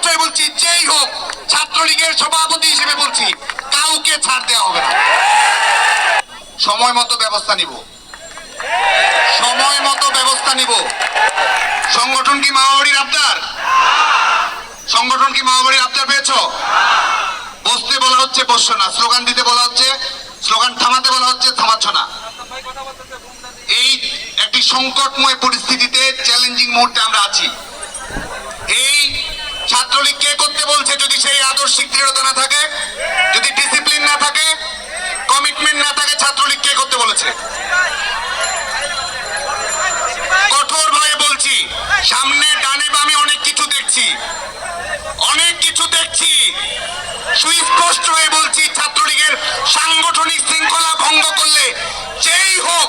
সুস্পষ্টই বলছি, যেই হোক, ছাত্রলীগের সভাপতি হিসেবে বলছি, কাউকে ছাড় দেওয়া হবে না। সময় মতো ব্যবস্থা নিব। সময় মতো ব্যবস্থা নিব। সংগঠন কি মাওবাড়ির আবদার? সংগঠন কি মাওবাড়ির আবদার পেয়েছ? বসতে বলা হচ্ছে, বসছো না। স্লোগান দিতে বলা হচ্ছে, স্লোগান থামাতে বলা হচ্ছে, থামাচ্ছ না। এই একটি সংকটময় পরিস্থিতিতে চ্যালেঞ্জিং মুহূর্তে আমরা আছি। এই ছাত্রলীগ কে করতে বলছে যদি সেই আদর্শিক দৃঢ়তা না থাকে? যদি ডিসিপ্লিন না থাকে? কমিটমেন্ট না থাকে, ছাত্রলীগ কে করতে বলেছে? কঠোর ভাবে বলছি, সামনে ডানে বামে অনেক কিছু দেখছি। অনেক কিছু দেখছি। সুস্পষ্ট হয়ে বলছি, ছাত্রলীগের সাংগঠনিক শৃঙ্খলা ভঙ্গ করলে যেই হোক,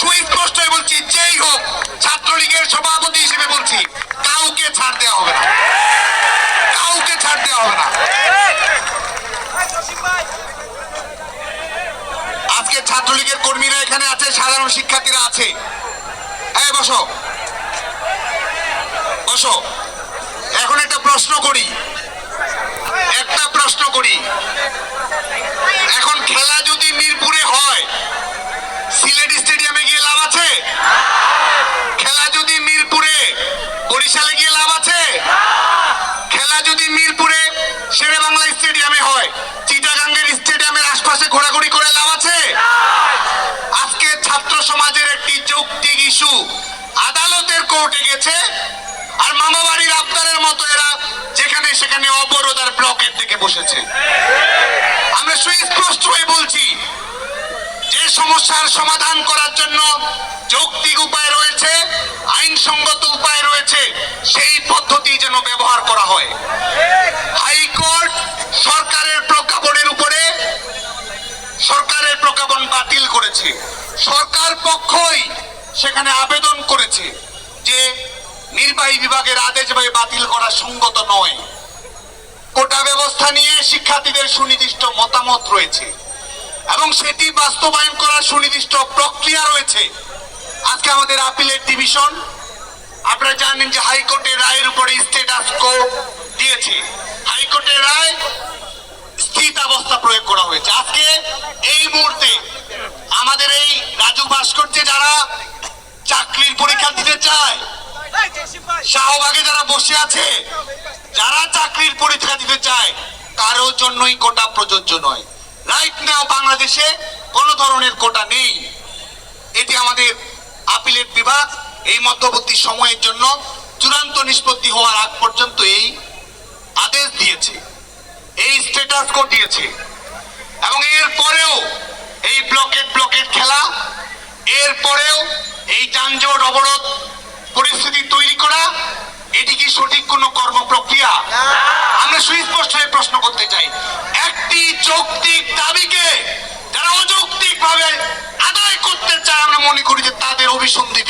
সুস্পষ্ট হয়ে বলছি, যেই হোক, ছাত্রলীগের সভাপতি হিসেবে বলছি, কাউকে ছাড় দেওয়া হবে না কাউকে ছাড় দেওয়া হবে না আজকে ছাত্রলীগের কর্মীরা এখানে আছে সাধারণ শিক্ষার্থীরা আছে। হ্যাঁ বসো। বসো। এখন একটা প্রশ্ন করি। একটা প্রশ্ন করি। এখন খেলা যদি মিরপুরে হয়, সিলেট স্টেডিয়ামে গিয়ে লাভ আছে? খেলা যদি মিরপুরে, বরিশালে গিয়ে লাভ আছে? খেলা যদি মিরপুরে শেরে বাংলা স্টেডিয়ামে হয় চিটাগাঙ্গের সমাজের একটি যৌক্তিক ইস্যু। আদালতের কোর্টে গেছে, আর মামা বাড়ির আবদারের মতো এরা যেখানে সেখানে অবরোধ আর ব্লকের দিকে বসেছে। আমরা সুস্পষ্ট হয়ে বলছি, যে সমস্যার সমাধান করার জন্য যৌক্তিক উপায় রয়েছে, আইনসঙ্গত উপায় রয়েছে, সেই পদ্ধতি যেন ব্যবহার করা হয়। হাইকোর্ট সরকারের প্রজ্ঞাপনের উপরে সরকারের প্রজ্ঞাপন বাতিল করেছে। সরকার পক্ষই সেখানে আবেদন করেছে যে নির্বাহী বিভাগের আদেশ বাতিল করা সঙ্গত নয়। কোটা ব্যবস্থা নিয়ে শিক্ষার্থীদের সুনির্দিষ্ট মতামত রয়েছে এবং সেটি বাস্তবায়ন করার সুনির্দিষ্ট প্রক্রিয়া রয়েছে। আজকে আমাদের আপিলের ডিভিশন আপনারা জানেন যে হাইকোর্টের রায়ের উপরে স্টেটাস কো দিয়েছে। হাইকোর্টের রায় স্থিতাবস্থা প্রয়োগ করা হয়েছে। আজকে এই মুহূর্তে আমাদের এই রাজু ভাস্কর্যে যারা চাকরির পরীক্ষা দিতে চায় শাহবাগে যারা বসে আছে, যারা চাকরির পরীক্ষা দিতে চায় কারোর জন্যই কোটা প্রযোজ্য নয়। রাইট নাও বাংলাদেশে কোনো ধরনের কোটা নেই। এটি আমাদের আপিলের বিভাগ। এই মধ্যবর্তী সময়ের জন্য চূড়ান্ত নিষ্পত্তি হওয়ার আগ পর্যন্ত এই আদেশ দিয়েছে, এই স্টেটাস কোড দিয়েছে। এবং এর পরেও এই ব্লকেট ব্লকেট খেলা, এর পরেও এই যানজট, অবরোধ, পরিস্থিতি তৈরি করা এটি কি সঠিক কোন কর্ম প্রক্রিয়া? আমরা সুস্পষ্ট হয়ে প্রশ্ন করতে চাই। একটি যৌক্তিক দাবিকে যারা অযৌক্তিক ভাবে আদায় করতে চায় আমরা মনে করি যে তাদের অভিসন্ধি